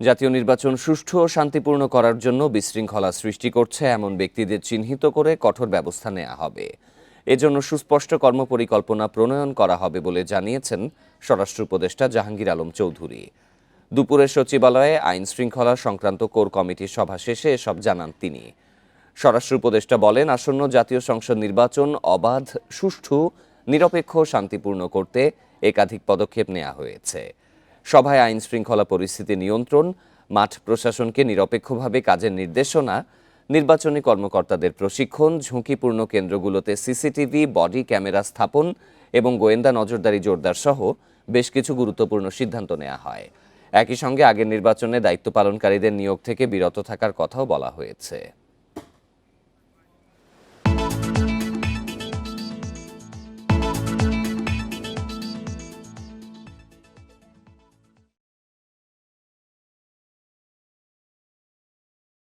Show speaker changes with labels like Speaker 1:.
Speaker 1: জাতীয় নির্বাচন সুষ্ঠু ও শান্তিপূর্ণ করার জন্য বিশৃঙ্খলা সৃষ্টি করছে এমন ব্যক্তিদের চিহ্নিত করে কঠোর ব্যবস্থা নেওয়া হবে। এজন্য সুস্পষ্ট কর্মপরিকল্পনা প্রণয়ন করা হবে বলে জানিয়েছেন স্বরাষ্ট্র উপদেষ্টা জাহাঙ্গীর আলম চৌধুরী। দুপুরে সচিবালয়ে আইন শৃঙ্খলা সংক্রান্ত কোর কমিটির সভা শেষে এসব জানান তিনি। স্বরাষ্ট্র উপদেষ্টা বলেন, আসন্ন জাতীয় সংসদ নির্বাচন অবাধ, সুষ্ঠু, নিরপেক্ষ শান্তিপূর্ণ করতে একাধিক পদক্ষেপ নেওয়া হয়েছে। সভায় আইন শৃঙ্খলা পরিস্থিতি নিয়ন্ত্রণ, মাঠ প্রশাসনকে নিরপেক্ষভাবে কাজের নির্দেশনা, নির্বাচনী কর্মকর্তাদের প্রশিক্ষণ, ঝুঁকিপূর্ণ কেন্দ্রগুলোতে সিসিটিভি, বডি ক্যামেরা স্থাপন এবং গোয়েন্দা নজরদারি জোরদার সহ বেশ কিছু গুরুত্বপূর্ণ সিদ্ধান্ত নেওয়া হয়। একই সঙ্গে আগের নির্বাচনে দায়িত্ব পালনকারীদের নিয়োগ থেকে বিরত থাকার কথাও বলা হয়েছে।